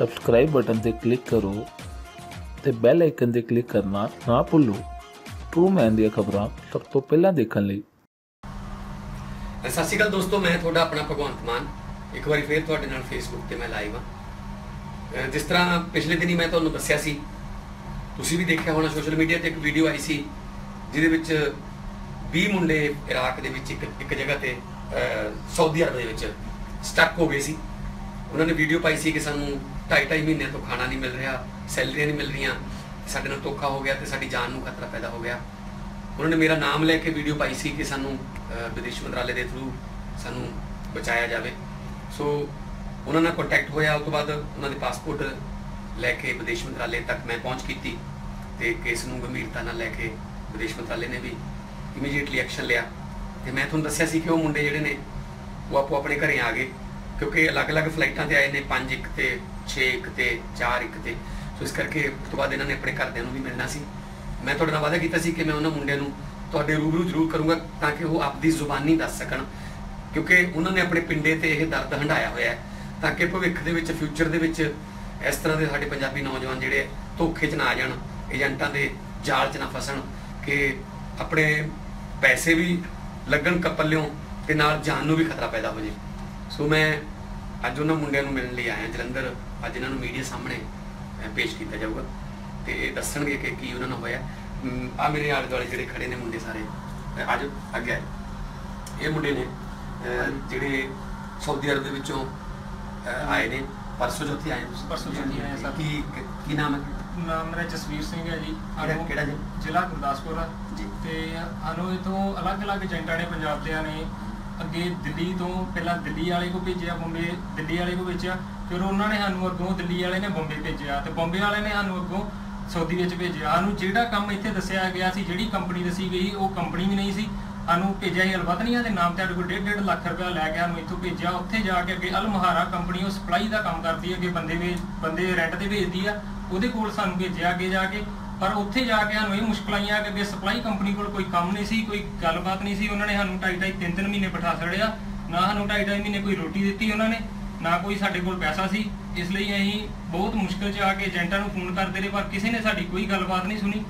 Subscribe button ਤੇ click ਕਰੋ ਤੇ ਬੈਲ ਆਈਕਨ ਤੇ ਕਲਿੱਕ ਕਰਨਾ ਨਾ ਭੁੱਲੋ। ਟਰੂ ਮੈਨ ਦੀਆਂ ਖਬਰਾਂ ਸਭ ਤੋਂ ਪਹਿਲਾਂ ਦੇਖਣ ਲਈ। ਸਤਿ ਸ਼੍ਰੀ ਅਕਾਲ ਦੋਸਤੋ, ਮੈਂ ਤੁਹਾਡਾ ਆਪਣਾ ਭਗਵੰਤ ਮਾਨ। ਇੱਕ ਵਾਰੀ ਫੇਰ ਤੁਹਾਡੇ ਨਾਲ ਫੇਸਬੁੱਕ ਤੇ ਮੈਂ ਲਾਈਵ ਹਾਂ। ਜਿਸ ਤਰ੍ਹਾਂ ਪਿਛਲੇ ਦਿਨੀ ਮੈਂ ਤੁਹਾਨੂੰ ਦੱਸਿਆ ਸੀ, ਤੁਸੀਂ ਵੀ ਦੇਖਿਆ ਹੋਣਾ ਸੋਸ਼ਲ ਮੀਡੀਆ ਤੇ ਇੱਕ ਵੀਡੀਓ ਆਈ ਸੀ, ਜਿਹਦੇ ਵਿੱਚ 20 ਮੁੰਡੇ ਇਰਾਕ ਦੇ ਵਿੱਚ ਇੱਕ ਇੱਕ ਜਗ੍ਹਾ ਤੇ ਸਾਊਦੀ ਅਰਬ ਦੇ ਵਿੱਚ ਸਟਕ ਹੋ ਗਏ ਸੀ। ਉਹਨਾਂ ਨੇ ਵੀਡੀਓ ਪਾਈ ਸੀ ਕਿ ਸਾਨੂੰ 2.5 ਮਹੀਨਿਆਂ ਤੋਂ ਖਾਣਾ ਨਹੀਂ ਮਿਲ ਰਿਹਾ, ਸੈਲਰੀਆਂ ਨਹੀਂ ਮਿਲ ਰਹੀਆਂ, ਸਾਡੇ ਨਾਲ ਧੋਖਾ ਹੋ ਗਿਆ ਤੇ ਸਾਡੀ ਜਾਨ ਨੂੰ ਖਤਰਾ ਪੈਦਾ ਹੋ ਗਿਆ। ਉਹਨਾਂ ਨੇ ਮੇਰਾ ਨਾਮ ਲੈ ਕੇ ਵੀਡੀਓ ਪਾਈ ਸੀ ਕਿ ਸਾਨੂੰ ਵਿਦੇਸ਼ ਮੰਤਰਾਲੇ ਦੇ ਥਰੂ ਸਾਨੂੰ ਬਚਾਇਆ ਜਾਵੇ। ਸੋ ਉਹਨਾਂ ਨਾਲ ਕੰਟੈਕਟ ਹੋਇਆ, ਉਸ ਤੋਂ ਬਾਅਦ ਉਹਨਾਂ ਦੇ ਪਾਸਪੋਰਟ ਲੈ ਕੇ ਵਿਦੇਸ਼ ਮੰਤਰਾਲੇ ਤੱਕ ਮੈਂ ਪਹੁੰਚ ਕੀਤੀ ਤੇ ਕੇਸ ਨੂੰ ਗੰਭੀਰਤਾ ਨਾਲ ਲੈ ਕੇ ਵਿਦੇਸ਼ ਮੰਤਰਾਲੇ ਨੇ ਵੀ ਇਮੀਡੀਏਟਲੀ ਐਕਸ਼ਨ ਲਿਆ। ਤੇ ਮੈਂ ਤੁਹਾਨੂੰ ਦੱਸਿਆ ਸੀ ਕਿ ਉਹ ਮੁੰਡੇ ਜਿਹੜੇ ਨੇ, ਉਹ ਆਪੋ ਆਪਣੇ ਘਰੇ ਆ ਗਏ, ਕਿਉਂਕਿ ਅਲੱਗ-ਅਲੱਗ ਫਲਾਈਟਾਂ ਤੇ ਆਏ ਨੇ 5 ਇੱਕ ਤੇ 6 ਇੱਕ ਤੇ 4 ਇੱਕ ਤੇ। ਸੋ ਇਸ ਕਰਕੇ ਉਸ ਤੋਂ ਬਾਅਦ ਇਹਨਾਂ ਨੇ ਆਪਣੇ ਘਰਦਿਆਂ ਨੂੰ ਵੀ ਮਿਲਣਾ ਸੀ। ਮੈਂ ਤੁਹਾਡੇ ਨਾਲ ਵਾਅਦਾ ਕੀਤਾ ਸੀ ਕਿ ਮੈਂ ਉਹਨਾਂ ਮੁੰਡਿਆਂ ਨੂੰ ਤੁਹਾਡੇ ਰੂਬਰੂ ਜ਼ਰੂਰ ਕਰੂੰਗਾ ਤਾਂ ਕਿ ਉਹ ਆਪਦੀ ਜ਼ੁਬਾਨੀ ਦੱਸ ਸਕਣ। ਕਿਉਂਕਿ ਉਹਨਾਂ ਨੇ ਆਪਣੇ ਪਿੰਡੇ ਤੇ ਇਹ ਦਰਦ ਹੰਡਾਇਆ ਹੋਇਆ ਹੈ। ਤਾਂ ਕਿ ਭਵਿੱਖ ਦੇ ਵਿੱਚ ਫਿਊਚਰ ਦੇ ਵਿੱਚ ਇਸ ਤਰ੍ਹਾਂ ਦੇ ਸਾਡੇ ਪੰਜਾਬੀ ਨੌਜਵਾਨ ਜਿਹੜੇ ਧੋਖੇ 'ਚ ਨਾ ਆ ਜਾਣ, ਏਜੰਟਾਂ ਦੇ ਜਾਲ 'ਚ ਨਾ ਫਸਣ ਕਿ ਆਪਣੇ ਪੈਸੇ ਵੀ ਲੱਗਣ ਕੱਪਲਿਓਂ ਤੇ ਨਾਲ ਜਾਨ ਨੂੰ ਵੀ ਖਤਰਾ ਪੈਦਾ ਹੋ ਜੇ। ਸੋ ਮੈਂ ਅੱਜ ਉਹਨਾਂ ਮੁੰਡਿਆਂ ਨੂੰ ਮਿਲਣ ਲਈ ਆਇਆ, ਜਲੰਧਰ। ਅੱਜ ਇਹਨਾਂ ਨੂੰ ਮੀਡੀਆ ਸਾਹਮਣੇ ਪੇਸ਼ ਕੀਤਾ ਜਾਊਗਾ। ਤੇ ਇਹ ਦੱਸਣਗੇ ਕਿ ਕੀ ਉਹਨਾਂ ਨਾਲ ਹੋਇਆ। ਆ ਮੇਰੇ ਆਲੇ ਦੁਆਲੇ ਜਿਹੜੇ ਖੜੇ ਨੇ ਮੁੰਡੇ ਸਾਰੇ ਅਹ, ਆਜੋ ਅੱਗੇ ਆਏ ਇਹ ਮੁੰਡੇ ਨੇ ਜਿਹੜੇ ਸਾਊਦੀ ਅਰਬ ਦੇ ਵਿੱਚੋਂ ਆਏ ਨੇ। ਪਰਸੋਂ ਚੌਥੇ ਆਏ ਤੁਸੀਂ? ਪਰਸੋਂ ਚੌਥੇ ਆਏ ਸਰ। ਕੀ ਕੀ ਨਾਮ ਹੈ? ਨਾਮ ਮੇਰਾ ਜਸਵੀਰ ਸਿੰਘ ਹੈ ਜੀ। ਕਿਹੜਾ- ਜੀ? ਜ਼ਿਲ੍ਹਾ ਗੁਰਦਾਸਪੁਰ ਆ। ਜੀ। ਤੇ ਸਾਨੂੰ ਇਥੋਂ ਅਲੱਗ-ਅਲੱਗ ਏਜੰਟਾਂ ਨੇ ਪੰਜਾਬ ਦੇ ਨੇ ਅੱਗੇ ਦਿੱਲੀ ਤੋਂ ਪਹਿਲਾਂ ਦਿੱਲੀ ਵਾਲੇ ਕੋ ਭੇਜਿਆ ਬੰਬੇ ਦਿੱਲੀ ਵਾਲੇ ਕੋ ਭੇਜਿਆ। ਫਿਰ ਉਹਨਾਂ ਨੇ ਸਾਨੂੰ ਅੱਗੋਂ ਦਿੱਲੀ ਵਾਲੇ ਨੇ ਬੰਬੇ ਭੇਜਿਆ ਤੇ ਬੰਬੇ ਵਾਲੇ ਨੇ ਸਾਨੂੰ ਅੱਗੋਂ ਸਾਊਦੀ ਵਿੱਚ ਭੇਜਿਆ। ਸਾਨੂੰ ਜਿਹੜਾ ਕੰਮ ਇੱਥੇ ਦੱਸਿਆ ਗਿਆ ਸੀ, ਜਿਹੜੀ ਕੰਪਨੀ ਦੱਸੀ ਗਈ, ਉਹ ਕੰਪਨੀ ਵੀ ਨਹੀਂ ਸੀ। ਸਾਨੂੰ ਭੇਜਿਆ ਹੀ ਅਲਬਤਨੀਆਂ ਦੇ ਨਾਮ ਤੇ ਸਾਡੇ ਕੋਲ 1.5 ਲੱਖ ਰੁਪਇਆ ਲੈ ਕੇ ਸਾਨੂੰ ਇੱਥੋਂ ਭੇਜਿਆ। ਉੱਥੇ ਜਾ ਕੇ ਅੱਗੇ ਅਲਮਹਾਰਾ ਕੰਪਨੀ ਉਹ ਸਪਲਾਈ ਦਾ ਕੰਮ ਕਰਦੀ ਹੈ ਕਿ ਬੰਦੇ ਵੇ ਬੰਦੇ ਰੈਂਟ ਤੇ ਭੇਜਦੀ ਆ। ਉਹਦੇ ਕੋਲ ਸਾਨੂੰ ਭੇਜਿਆ ਅੱਗੇ ਜਾ ਕੇ। ਪਰ ਉੱਥੇ ਜਾ ਕੇ ਸਾਨੂੰ ਇਹ ਮੁਸ਼ਕਲਾਂ ਆਈਆਂ ਕਿ ਅੱਗੇ ਸਪਲਾਈ ਕੰਪਨੀ ਕੋਲ ਕੋਈ ਕੰਮ ਨਹੀਂ ਸੀ, ਕੋਈ ਗੱਲਬਾਤ ਨਹੀਂ ਸੀ। ਉਹਨਾਂ ਨੇ ਸਾਨੂੰ ਢਾਈ ਢਾਈ, ਤਿੰਨ ਤਿੰਨ ਮਹੀਨੇ ਬਿਠਾ ਛੜਿਆ ਨਾ ਸਾਨੂੰ ਢਾਈ ਢਾਈ ਮਹੀਨੇ ਕੋਈ ਰੋਟੀ ਦਿੱਤੀ ਉਹਨਾਂ ਨੇ। ਨਾ ਕੋਈ ਸਾਡੇ ਕੋਲ ਪੈਸਾ ਸੀ। ਇਸ ਲਈ ਅਸੀਂ ਬਹੁਤ ਮੁਸ਼ਕਲ 'ਚ ਆ ਕੇ ਏਜੰਟਾਂ ਨੂੰ ਫੋਨ ਕਰਦੇ ਰਹੇ ਪਰ ਕਿਸੇ ਨੇ ਸਾਡੀ ਕੋਈ ਗੱਲਬਾਤ ਨਹੀਂ ਸੁਣੀ।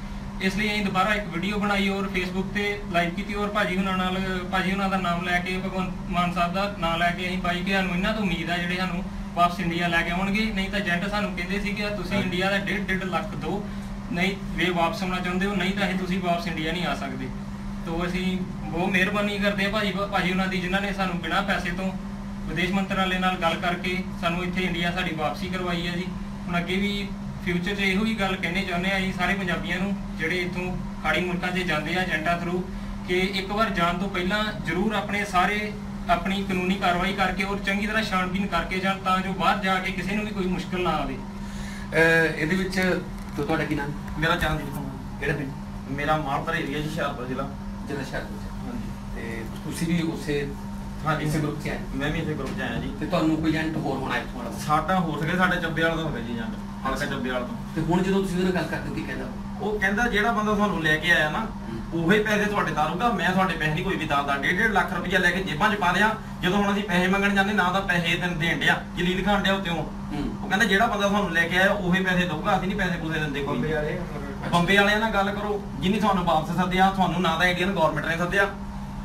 ਇਸ ਲਈ ਅਸੀਂ ਦੁਬਾਰਾ ਇੱਕ ਵੀਡੀਓ ਬਣਾਈ ਔਰ ਫੇਸਬੁੱਕ ਤੇ ਲਾਈਵ ਕੀਤੀ ਔਰ ਭਾਜੀ ਉਹਨਾਂ ਨਾਲ ਭਾਜੀ ਉਹਨਾਂ ਦਾ ਨਾਮ ਲੈ ਕੇ ਭਗਵੰਤ ਮਾਨ ਸਾਹਿਬ ਦਾ ਨਾਮ ਲੈ ਕੇ ਅਸੀਂ ਪਾਈ ਕਿ ਸਾਨੂੰ ਇਹਨਾਂ ਤੋਂ ਉਮੀਦ ਆ ਜਿਹੜੇ ਸਾਨੂੰ ਵਾਪਸ ਇੰਡੀਆ ਲੈ ਕੇ ਆਉਣਗੇ। ਨਹੀਂ ਤਾਂ ਏਜੰਟ ਸਾਨੂੰ ਕਹਿੰਦੇ ਸੀ ਕਿ ਤੁਸੀਂ ਇੰਡੀਆ ਦਾ 1.5 ਲੱਖ ਦਿਓ ਨਹੀਂ ਵੇ ਵਾਪਸ ਆਉਣਾ ਚਾਹੁੰਦੇ ਹੋ ਨਹੀਂ ਤਾਂ ਅਸੀਂ ਤੁਸੀਂ ਵਾਪਸ ਇੰਡੀਆ ਨਹੀਂ ਆ ਸਕਦੇ। ਤੋਂ ਅਸੀਂ ਬਹੁਤ ਮਿਹਰਬਾਨੀ ਕਰਦੇ ਆ ਭਾਜੀ ਭਾਜੀ ਉਹਨਾਂ ਦੀ ਜਿਨ੍ਹਾਂ ਨੇ ਸਾਨੂੰ ਬਿਨਾਂ ਪੈਸੇ ਤੋਂ ਵਿਦੇਸ਼ ਮੰਤਰਾਲੇ ਨਾਲ ਗੱਲ ਕਰਕੇ ਸਾਨੂੰ ਇੱਥੇ ਇੰਡੀਆ ਸਾਡੀ ਵਾਪਸੀ ਕਰਵਾਈ ਹੈ ਜੀ। ਹੁਣ ਅੱਗੇ ਵੀ ਫਿਊਚਰ 'ਚ ਇਹੋ ਹੀ ਗੱਲ ਕਹਿਣੀ ਚਾਹੁੰਦੇ ਆ ਜੀ ਸਾਰੇ ਪੰਜਾਬੀਆਂ ਨੂੰ ਜਿਹੜੇ ਇੱਥੋਂ ਖਾੜੀ ਮੁਲਕਾਂ 'ਚ ਜਾਂਦੇ ਆ ਏਜੰਟਾਂ ਥਰੂ ਕਿ ਇੱਕ ਵਾਰ ਜਾਣ ਤੋਂ ਪਹਿਲਾਂ ਜ਼ਰੂਰ ਆਪਣੇ ਸਾਰੇ ਆਪਣੀ ਕਾਨੂੰਨੀ ਕਾਰਵਾਈ ਕਰਕੇ ਔਰ ਚੰਗੀ ਤਰ੍ਹਾਂ ਛਾਣਬੀਨ ਕਰਕੇ ਜਾਣ ਤਾਂ ਜੋ ਬਾਹਰ ਜਾ ਕੇ ਕਿਸੇ ਨੂੰ ਵੀ ਕੋਈ ਮੁਸ਼ਕਲ ਨਾ ਆਵੇ। ਇਹਦੇ ਵਿੱਚ ਤੋ ਤੁਹਾਡਾ ਕੀ ਨਾਮ? ਮੇਰਾ ਚਰਨਜੀਤ ਸਿੰਘ ਕਿਹੜਾ ਪਿੰਡ? ਮੇਰਾ ਮਾਲਪੁਰ ਏਰੀਆ ਜੀ ਹੁਸ਼ਿਆਰਪੁਰ ਜ਼ਿਲ੍ਹਾ। ਜਿਹੜਾ ਸ਼ਹਿਰ ਵਿੱਚ ਹਾਂਜੀ। ਤੇ ਤੁਸੀਂ ਵੀ ਉਸੇ ਹਾਂਜੀ। ਇਸੇ ਗਰੁੱਪ 'ਚ ਆਏ। ਮੈਂ ਵੀ ਇਸੇ ਗਰੁੱਪ 'ਚ ਆਇਆ ਜੀ। ਤੇ ਤੁਹਾਨੂੰ ਕੋਈ ਏਜੰਟ ਹੋਰ ਹੋਣਾ ਇੱਥੋਂ ਵਾਲਾ ਸਾਡਾ ਹੋ ਸਕੇ ਸਾਡੇ ਚੱਬੇ ਵਾਲਾ ਹੋ ਗਿਆ ਜੀ ਜੰਟ ਹਲਕਾ ਚੱਬੇ ਵਾਲਾ ਤੋਂ। ਤੇ ਹੁਣ ਜਦੋਂ ਤੁਸੀਂ ਉਹਦੇ ਨਾਲ ਗੱਲ ਕਰਦੇ ਹੋ ਕੀ ਕਹਿੰਦਾ? ਉਹ? ਕਹਿੰਦਾ ਜਿਹੜਾ ਬੰਦਾ ਤੁਹਾਨੂੰ ਲੈ ਕੇ ਆਇਆ ਨਾ ਉਹੀ ਪੈਸੇ ਤੁਹਾਡੇ ਤਾਰੂਗਾ ਮੈਂ ਤੁਹਾਡੇ ਪੈਸੇ ਨਹੀਂ ਕੋਈ ਵੀ ਤਾਰਦਾ 1.5 ਲੱਖ ਰੁਪਇਆ ਲੈ ਕੇ ਜੇਬਾਂ 'ਚ ਪਾ ਲਿਆ ਜਦੋਂ ਹੁਣ ਅਸੀਂ ਪੈਸੇ ਮੰਗਣ ਜਾਂਦੇ ਨਾ ਤਾਂ ਪੈਸੇ ਤੈਨੂੰ ਦੇਣ ਡਿਆ ਜਲੀਲ ਖਾਣ ਡਿਆ ਉੱਤੇ ਉਹ ਹੂੰ। ਉਹ ਕਹਿੰਦਾ ਜਿਹੜਾ ਬੰਦਾ ਤੁਹਾਨੂੰ ਲੈ ਕੇ ਆਇਆ ਉਹੀ ਪੈਸੇ ਦਊਗਾ ਅਸੀਂ ਨਹੀਂ ਪੈਸੇ ਪੂਸੇ ਦਿੰਦੇ ਕੋਈ। ਬੰਬੇ ਵਾਲਿਆਂ ਨਾਲ ਗੱਲ ਕਰੋ ਜਿੰਨੀ ਤੁਹਾਨੂੰ ਵਾਪਸ ਸੱਦਿਆ ਤੁਹਾਨੂੰ ਨਾ ਤਾਂ ਇੰਡੀਅਨ ਗਵਰਨਮੈਂਟ ਨੇ ਸੱਦਿਆ।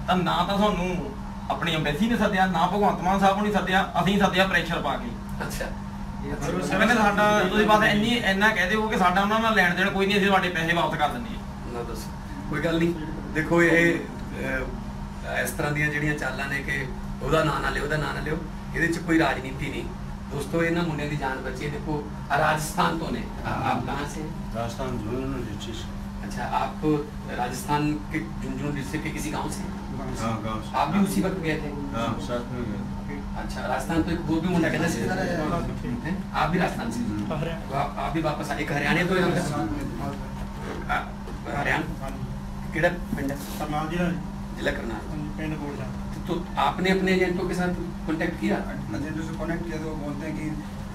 ਤਾਂ ਨਾ ਤਾਂ ਤੁਹਾਨੂੰ ਆਪਣੀ ਐਮਬੈਸੀ ਨੇ ਸੱਦਿਆ ਨਾ ਭਗਵੰਤ ਮਾਨ ਸਾਹਿਬ ਨੂੰ ਨਹੀਂ ਸੱਦਿਆ ਅਸੀਂ ਸੱਦਿਆ ਪ੍ਰੈਸ਼ਰ ਪਾ ਕੇ ਅੱਛਾ ਉਹ ਕਹਿੰਦੇ ਸਾਡਾ ਤੁਸੀਂ ਬਸ ਇੰਨੀ ਇੰਨਾ ਕਹਿ ਦਿਓ ਕਿ ਸਾਡਾ ਉਹਨਾਂ ਨਾਲ ਲੈਣ ਦੇਣ ਕੋਈ ਨਹੀਂ ਅਸੀਂ ਤੁਹਾਡੇ ਪੈਸੇ ਵਾਪਸ ਕਰ ਦਿੰਦੇ ਹਾਂ ਨਾ ਦੱਸੋ ਕੋਈ ਗੱਲ ਨਹੀਂ ਦੇਖੋ ਇਹ ਅਹ, ਇਸ ਤਰ੍ਹਾਂ ਦੀਆਂ ਜਿਹੜੀਆਂ ਚਾਲਾਂ ਨੇ ਕਿ ਉਹਦਾ ਨਾਂ ਨਾ ਲਿਓ ਉਹਦਾ ਨਾਂ ਨਾ ਲਿਓ ਇਹਦੇ 'ਚ ਕੋਈ ਰਾਜਨੀਤੀ ਨਹੀਂ ਦੋਸਤੋ ਇਹਨਾਂ ਮੁੰਡਿਆਂ ਦੀ ਜਾਨ ਬਚੀ ਹੈ ਦੇਖੋ ਆਹ ਰਾਜਸਥਾਨ ਤੋਂ ਨੇ आ- आप कहाँ से हैं? राजस्थान झुंझुनू डिस्ट्रिक्ट से। अच्छा आप राजस्थान के झुंझुनू डिस्ट्रिक्ट के किसी गांव से हैं? हाँ गाँव से आप भी उसी वक्त गए थे? हाँ साथ में गए। अच्छा राजस्थान तो एक वो भी मुंडा हैं? आप भी राजस्थान से? तो आप आप भी वापस आए। हरियाणा तो हरियाणा? केड़ा पिंड? जिला जिला करनाल। पिंड कोटला तो आपने अपने एजेंटों के साथ कांटेक्ट किया? एजेंटों से कनेक्ट किया तो वो बोलते हैं कि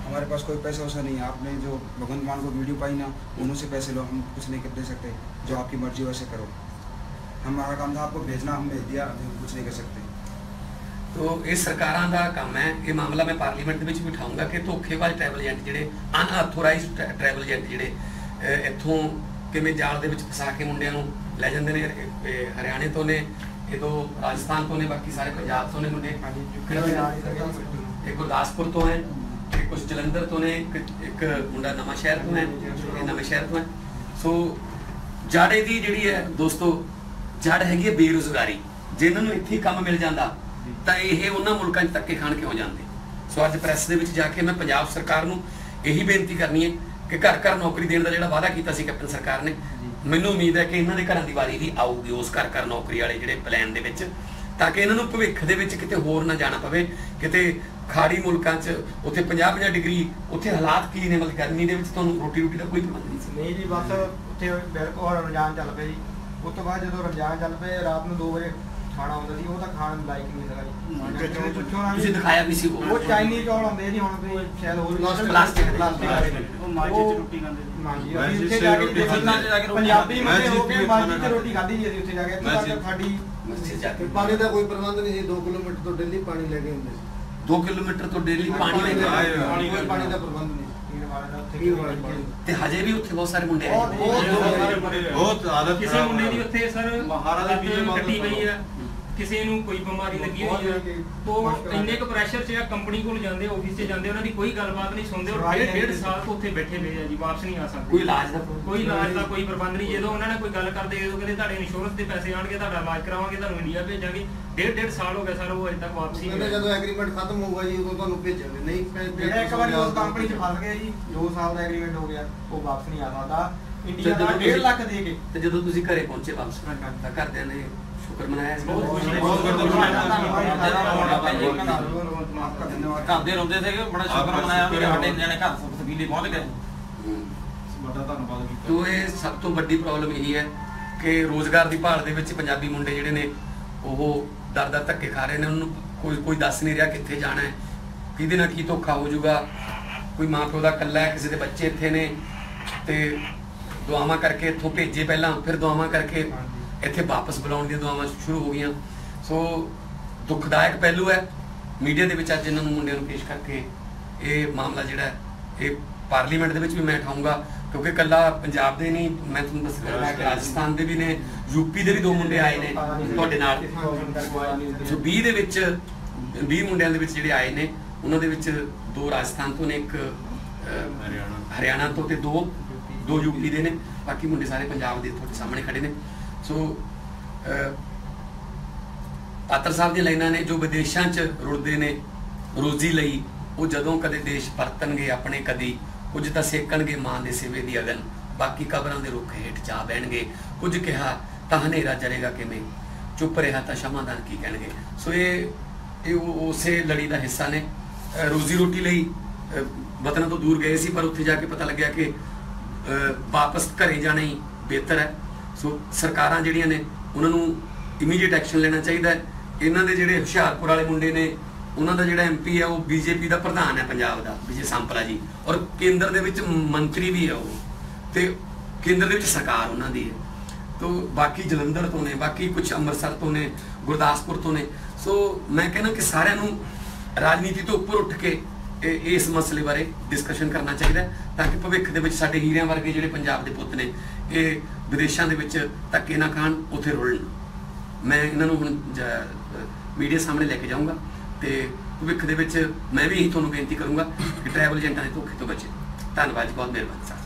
हमारे पास कोई पैसा वैसा नहीं है। आपने जो भगवंत मान को वीडियो पाई ना उन्हों से पैसे लो। हम कुछ नहीं कर दे सकते। जो आपकी मर्ज़ी वैसे करो। हमारा काम था आपको भेजना हम भेज दिया अभी हम कुछ नहीं कर सकते ਤੋ ਇਹ ਸਰਕਾਰਾਂ ਦਾ ਕੰਮ ਹੈ ਇਹ ਮਾਮਲਾ ਮੈਂ ਪਾਰਲੀਮੈਂਟ ਦੇ ਵਿੱਚ ਵੀ ਉਠਾਊਂਗਾ ਕਿ ਧੋਖੇਬਾਜ਼ ਟਰੈਵਲ ਏਜੰਟ ਜਿਹੜੇ ਅਨਆਥੋਰਾਈਜ਼ਡ ਟਰੈਵਲ ਏਜੰਟ ਜਿਹੜੇ ਅਹ, ਇੱਥੋਂ ਕਿਵੇਂ ਜਾਲ ਦੇ ਵਿੱਚ ਫਸਾ ਕੇ ਮੁੰਡਿਆਂ ਨੂੰ ਲੈ ਜਾਂਦੇ ਨੇ ਇਹ- ਇਹ ਹਰਿਆਣੇ ਤੋਂ ਨੇ ਇਹ ਤੋਂ ਰਾਜਸਥਾਨ ਤੋਂ ਨੇ ਬਾਕੀ ਸਾਰੇ ਪੰਜਾਬ ਤੋਂ ਨੇ ਮੁੰਡੇ ਇਹ ਗੁਰਦਾਸਪੁਰ ਤੋਂ ਹੈ ਇਹ ਕੁਝ ਜਲੰਧਰ ਤੋਂ ਨੇ ਇੱਕ ਇੱਕ ਮੁੰਡਾ ਨਵਾਂ ਸ਼ਹਿਰ ਤੋਂ ਹੈ ਇਹ ਨਵੇਂ ਸ਼ਹਿਰ ਤੋਂ ਹੈ ਸੋ ਜਾੜੇ ਦੀ ਜਿਹੜੀ ਹੈ ਦੋਸਤੋ ਜੜ ਹੈਗੀ ਹੈ ਬੇਰੁਜ਼ਗਾਰੀ। ਜੇ ਇਹਨਾਂ ਨੂੰ ਇੱਥੇ ਕੰਮ ਮਿਲ ਜਾਂਦਾ ਤਾਂ ਇਹ ਉਹਨਾਂ ਮੁਲਕਾਂ 'ਚ ਧੱਕੇ ਖਾਣ ਕਿਉਂ ਜਾਂਦੇ? ਸੋ ਅੱਜ ਪ੍ਰੈਸ ਦੇ ਵਿੱਚ ਜਾ ਕੇ ਮੈਂ ਪੰਜਾਬ ਸਰਕਾਰ ਨੂੰ ਇਹੀ ਬੇਨਤੀ ਕਰਨੀ ਹੈ ਕਿ ਘਰ ਘਰ ਨੌਕਰੀ ਦੇਣ ਦਾ ਜਿਹੜਾ ਵਾਅਦਾ ਕੀਤਾ ਸੀ ਕੈਪਟਨ ਸਰਕਾਰ ਨੇ ਮੈਨੂੰ ਉਮੀਦ ਹੈ ਕਿ ਇਹਨਾਂ ਦੇ ਘਰਾਂ ਦੀ ਵਾਰੀ ਵੀ ਆਊਗੀ ਉਸ ਘਰ ਘਰ ਨੌਕਰੀ ਵਾਲੇ ਜਿਹੜੇ ਪਲਾਨ ਦੇ ਵਿੱਚ ਤਾਂ ਕਿ ਇਹਨਾਂ ਨੂੰ ਭਵਿੱਖ ਦੇ ਵਿੱਚ ਕਿਤੇ ਹੋਰ ਨਾ ਜਾਣਾ ਪਵੇ ਕਿਤੇ ਖਾੜੀ ਮੁਲਕਾਂ 'ਚ ਉੱਥੇ 50-50 ਡਿਗਰੀ ਉੱਥੇ ਹਾਲਾਤ ਕੀ ਨੇ ਮਤਲਬ ਗਰਮੀ ਦੇ ਵਿੱਚ ਤੁਹਾਨੂੰ ਰੋਟੀ ਰੋਟੀ ਦਾ ਕੋਈ ਪ੍ਰਬੰਧ ਨਹੀਂ ਸੀ। ਨਹੀਂ ਜੀ ਬਸ ਉੱਥੇ ਬਿਲਕੁਲ ਰਮਜ਼ਾਨ ਚੱਲ ਜੀ। ਉਸ ਤੋਂ ਬਾਅਦ ਜਦੋਂ ਰਮਜ਼ਾਨ ਚੱਲ ਪਏ ਰਾਤ ਨੂੰ 2 ਵਜੇ ਖਾਣਾ ਆਉਂਦਾ ਸੀ ਉਹ ਤਾਂ ਖਾਣ ਲਾਇਕ ਨਹੀਂ ਸੀਗਾ ਜੀ। ਪੁੱਛੋ ਨਾ ਤੁਸੀਂ ਦਿਖਾਇਆ ਵੀ ਸੀ ਉਹ। ਚਾਈਨੀਜ਼ ਚੌਲ ਆਉਂਦੇ ਜੀ ਹੁਣ ਤੁਸੀਂ ਸ਼ਾਇਦ ਹੋਰ ਵੀ ਪਲਾਸਟਿਕ। ਪਲਾਸਟਿਕ ਉਹ ਮਾਝੇ ਚ ਰੋਟੀ ਖਾਂਦੇ ਮਾਝੇ ਅਸੀਂ ਉੱਥੇ ਚ ਜਾ ਕੇ ਪੰਜਾਬੀ ਮੁੰਡੇ ਹੋ ਕੇ ਖਾਣਾ ਤੇ ਰੋਟੀ ਖਾਧੀ ਜੀ ਅਸੀਂ ਉੱਥੇ ਜਾ ਕੇ। ਇੱਥੋਂ। ਤੱਕ ਸਾਡੀ ਮਸਜਿਦ ਜਾ ਕੇ ਪਾਣੀ ਦਾ ਕੋਈ ਪ੍ਰਬੰਧ ਨਹੀਂ ਸੀ 2 ਕਿਲੋਮੀਟਰ ਤੋਂ ਡੇਲੀ ਪਾਣੀ ਲੈ ਕੇ ਹੁੰਦੇ ਸੀ। 2 ਕਿਲੋਮੀਟਰ ਤੋਂ ਡੇਲੀ ਪਾਣੀ ਲੈ ਕੇ ਆਏ। ਪਾਣੀ ਕੋਈ ਪਾਣੀ ਦਾ ਪ੍ਰਬੰਧ ਨਹੀਂ। ਤੇ ਹਜੇ ਵੀ ਉੱਥੇ ਬਹੁਤ ਸਾਰੇ ਮੁੰਡੇ ਬਹੁਤ- ਆਏ ਬਹੁਤ-। ਬਹੁਤ ਆਦਤ ਕਿਸੇ ਮੁੰਡੇ ਦੀ। ਉੱਥੇ ਸਰ ਮਹਾਰਾਜਾ ਮਾਲਆ ਕੱਟੀ ਪਈ। ਹੈ ਕਿਸੇ ਨੂੰ ਕੋਈ ਬਿਮਾਰੀ ਲੱਗੀ ਹੋਈ ਹੈ ਉਹ ਇੰਨੇ ਕੁ ਪ੍ਰੈਸ਼ਰ 'ਚ ਆ ਕੰਪਨੀ ਕੋਲ ਜਾਂਦੇ ਆਫਿਸ 'ਚ ਜਾਂਦੇ ਉਹਨਾਂ ਦੀ ਕੋਈ ਗੱਲਬਾਤ ਨਹੀਂ ਸੁਣਦੇ ਉਹ ਡੇਢ ਡੇਢ ਸਾਲ ਤੋਂ ਉੱਥੇ ਬੈਠੇ ਪਏ ਆ ਜੀ ਵਾਪਸ ਨਹੀਂ ਆ ਸਕਦੇ। ਕੋਈ ਇਲਾਜ ਦਾ? ਕੋਈ ਇਲਾਜ ਦਾ ਕੋਈ ਪ੍ਰਬੰਧ ਨਹੀਂ ਜਦੋਂ ਉਹਨਾਂ ਨੇ ਕੋਈ ਗੱਲ ਕਰਦੇ ਜਦੋਂ ਕਹਿੰਦੇ ਤੁਹਾਡੇ ਇੰਸ਼ੋਰੈਂਸ ਦੇ ਪੈਸੇ ਆਣਗੇ ਤੁਹਾਡਾ ਇਲਾਜ ਕਰਾਵਾਂਗੇ ਤੁਹਾਨੂੰ ਇੰਡੀਆ ਭੇਜਾਂਗੇ ਡੇਢ ਡੇਢ ਸਾਲ ਹੋ ਗਏ ਸਰ ਉਹ ਅਜੇ ਤੱਕ ਵਾਪਸ ਨਹੀਂ ਜਦੋਂ ਐਗਰੀਮੈਂਟ ਖਤਮ ਹੋਊਗਾ ਜੀ ਉਦੋਂ ਤੁਹਾਨੂੰ ਭੇਜਾਂਗੇ ਨਹੀਂ ਜਿਹੜਾ ਇੱਕ ਵਾਰੀ ਉਸ ਕੰਪਨੀ 'ਚ ਫਸ ਗਿਆ ਜੀ 2 ਸਾਲ ਦਾ ਐਗਰੀਮੈਂਟ ਹੋ ਗਿਆ ਉਹ ਵਾਪਸ ਨਹੀਂ ਆ ਸਕਦਾ। ਇੰਡੀਆ ਦਾ ਜਦੋਂ 1.5 ਤੁਸੀਂ- ਲੱਖ ਦੇ ਕੇ ਤੇ ਜਦੋਂ ਤੁਸੀਂ ਘਰੇ ਪਹੁੰਚੇ ਵਾਪਸ। ਤਾਂ ਘਰਦਿਆਂ ਨੇ ਸ਼ੁਕਰ ਮਨਾਇਆ ਇਸ ਬਹੁਤ ਦਾ? ਖੁਸ਼ੀ ਬਹੁਤ ਘਰ ਦੇ ਰੋਂਦੇ ਸੀਗੇ ਬੜਾ ਸ਼ੁਕਰ ਮਨਾਇਆ ਵੀ ਸਾਡੇ ਨਿਆਣੇ ਘਰ ਸਬੀਲੇ ਪਹੁੰਚ ਗਏ ਹੂੰ। ਵੱਡਾ ਧੰਨਵਾਦ ਕੀਤਾ ਤੋ ਇਹ ਸਭ ਤੋਂ ਵੱਡੀ ਪ੍ਰੋਬਲਮ ਇਹੀ ਹੈ ਕਿ ਰੋਜ਼ਗਾਰ ਦੀ ਭਾਲ ਦੇ ਵਿੱਚ ਪੰਜਾਬੀ ਮੁੰਡੇ ਜਿਹੜੇ ਨੇ ਉਹ ਦਰ ਦਰ ਧੱਕੇ ਖਾ ਰਹੇ ਨੇ ਉਹਨਾਂ ਕੋਈ ਕੋਈ ਦੱਸ ਨਹੀਂ ਰਿਹਾ ਕਿੱਥੇ ਜਾਣਾ ਹੈ ਕਿਹਦੇ ਨਾਲ ਕੀ ਧੋਖਾ ਹੋ ਜਾਊਗਾ ਕੋਈ ਮਾਂ ਪਿਓ ਦਾ ਇਕੱਲਾ ਹੈ ਕਿਸੇ ਦੇ ਬੱਚੇ ਇੱਥੇ ਨੇ ਤੇ ਦੁਆਵਾਂ ਕਰਕੇ ਇੱਥੋਂ ਭੇਜੇ ਪਹਿਲਾਂ, ਫਿਰ ਦੁਆਵਾਂ ਕਰਕੇ ਇੱਥੇ ਵਾਪਸ ਬੁਲਾਉਣ ਦੀਆਂ ਦੁਆਵਾਂ ਸ਼ੁਰੂ ਹੋ ਗਈਆਂ। ਸੋ ਦੁਖਦਾਇਕ ਪਹਿਲੂ ਹੈ। ਮੀਡੀਆ ਦੇ ਵਿੱਚ ਅੱਜ ਇਹਨਾਂ ਨੂੰ ਮੁੰਡਿਆਂ ਨੂੰ ਪੇਸ਼ ਕਰਕੇ ਇਹ ਮਾਮਲਾ ਜਿਹੜਾ ਇਹ ਪਾਰਲੀਮੈਂਟ ਦੇ ਵਿੱਚ ਵੀ ਮੈਂ ਉਠਾਊਂਗਾ ਕਿਉਂਕਿ ਕੱਲਾ ਪੰਜਾਬ ਦੇ ਨਹੀਂ, ਮੈਂ ਤੁਹਾਨੂੰ ਦੱਸ ਰਿਹਾ ਕਿ ਰਾਜਸਥਾਨ ਦੇ ਵੀ ਨੇ ਯੂਪੀ ਦੇ ਵੀ ਦੋ ਮੁੰਡੇ ਆਏ ਨੇ ਤੁਹਾਡੇ ਨਾਲ। ਜੋ 20 ਦੇ ਵਿੱਚ 20 ਮੁੰਡਿਆਂ ਦੇ ਵਿੱਚ ਜਿਹੜੇ ਆਏ ਨੇ, ਉਹਨਾਂ ਦੇ ਵਿੱਚ ਦੋ ਰਾਜਸਥਾਨ ਤੋਂ ਨੇ, ਇੱਕ ਹਰਿਆਣਾ ਹਰਿਆਣਾ ਤੋਂ ਤੇ ਦੋ ਦੋ ਯੂਪੀ ਦੇ ਨੇ, ਬਾਕੀ ਮੁੰਡੇ ਸਾਰੇ ਪੰਜਾਬ ਦੇ ਤੁਹਾਡੇ ਸਾਹਮਣੇ ਖੜੇ ਨੇ। ਸੋ ਪਾਤਰ ਸਾਹਿਬ ਦੀਆਂ ਲਾਈਨਾਂ ਨੇ ਜੋ ਵਿਦੇਸ਼ਾਂ 'ਚ ਰੁਲਦੇ ਨੇ ਰੋਜ਼ੀ ਲਈ, ਉਹ ਜਦੋਂ ਕਦੇ ਦੇਸ਼ ਪਰਤਣਗੇ ਆਪਣੇ, ਕਦੀ ਕੁਝ ਤਾਂ ਸੇਕਣਗੇ ਮਾਂ ਦੇ ਸਿਵੇ ਦੀ ਅਗਨ ਬਾਕੀ ਕਬਰਾਂ ਦੇ ਰੁੱਖ ਹੇਠ ਜਾ ਬਹਿਣਗੇ। ਕੁਝ ਕਿਹਾ ਤਾਂ ਹਨੇਰਾ ਜਰੇਗਾ ਕਿਵੇਂ? ਚੁੱਪ ਰਿਹਾ ਤਾਂ ਸ਼ਮਾਦਾਨ ਕੀ ਕਹਿਣਗੇ? ਸੋ ਇਹ ਇਹ ਉਸੇ ਲੜੀ ਦਾ ਹਿੱਸਾ ਨੇ। ਰੋਜ਼ੀ ਰੋਟੀ ਲਈ, ਅਹ, ਵਤਨ ਤੋਂ ਦੂਰ ਗਏ ਸੀ, ਪਰ ਉੱਥੇ ਜਾ ਕੇ ਪਤਾ ਲੱਗਿਆ ਕਿ ਵਾਪਸ ਘਰੇ ਜਾਣਾ ਹੀ ਬਿਹਤਰ ਹੈ। ਸੋ ਸਰਕਾਰਾਂ ਜਿਹੜੀਆਂ ਨੇ, ਉਹਨਾਂ ਨੂੰ ਇਮੀਡੀਏਟ ਐਕਸ਼ਨ ਲੈਣਾ ਚਾਹੀਦਾ ਹੈ। ਇਹਨਾਂ ਦੇ ਜਿਹੜੇ ਹੁਸ਼ਿਆਰਪੁਰ ਵਾਲੇ ਮੁੰਡੇ ਨੇ, ਉਹਨਾਂ ਦਾ ਜਿਹੜਾ ਐਮਪੀ ਹੈ, ਉਹ ਬੀਜੇਪੀ ਦਾ ਪ੍ਰਧਾਨ ਹੈ ਪੰਜਾਬ ਦਾ, ਵਿਜੇ ਸੰਪਲਾ ਜੀ। ਔਰ ਕੇਂਦਰ ਦੇ ਵਿੱਚ ਮੰਤਰੀ ਵੀ ਹੈ ਉਹ। ਤੇ ਕੇਂਦਰ ਦੇ ਵਿੱਚ ਸਰਕਾਰ ਉਹਨਾਂ ਦੀ ਹੈ। ਤੋ ਬਾਕੀ ਜਲੰਧਰ ਤੋਂ ਨੇ, ਬਾਕੀ ਕੁਝ ਅੰਮ੍ਰਿਤਸਰ ਤੋਂ ਨੇ, ਗੁਰਦਾਸਪੁਰ ਤੋਂ ਨੇ। ਸੋ ਮੈਂ ਕਹਿੰਦਾ ਕਿ ਸਾਰਿਆਂ ਨੂੰ ਰਾਜਨੀਤੀ ਤੋਂ ਉੱਪਰ ਉੱਠ ਕੇ ਇਸ ਮਸਲੇ ਬਾਰੇ ਡਿਸਕਸ਼ਨ ਕਰਨਾ ਚਾਹੀਦਾ ਤਾਂ ਕਿ ਭਵਿੱਖ ਦੇ ਵਿੱਚ ਸਾਡੇ ਹੀਰਿਆਂ ਵਰਗੇ ਜਿਹੜੇ ਪੰਜਾਬ ਦੇ ਪੁੱਤ ਨੇ, ਇਹ ਵਿਦੇਸ਼ਾਂ ਦੇ ਵਿੱਚ ਧੱਕੇ ਨਾ ਖਾਣ, ਉੱਥੇ ਰੁਲਣ। ਮੈਂ ਇਹਨਾਂ ਨੂੰ ਹੁਣ ਮੀਡੀਆ ਸਾਹਮਣੇ ਲੈ ਕੇ ਜਾਊਂਗਾ ਤੇ ਭਵਿੱਖ ਦੇ ਵਿੱਚ ਮੈਂ ਵੀ ਇਹੀ ਤੁਹਾਨੂੰ ਬੇਨਤੀ ਕਰੂੰਗਾ ਕਿ ਟਰੈਵਲ ਏਜੰਟਾਂ ਦੇ ਧੋਖੇ ਤੋਂ ਬਚੇ। ਧੰਨਵਾਦ ਜੀ, ਬਹੁਤ ਮਿਹਰਬਾਨੀ ਸਰ।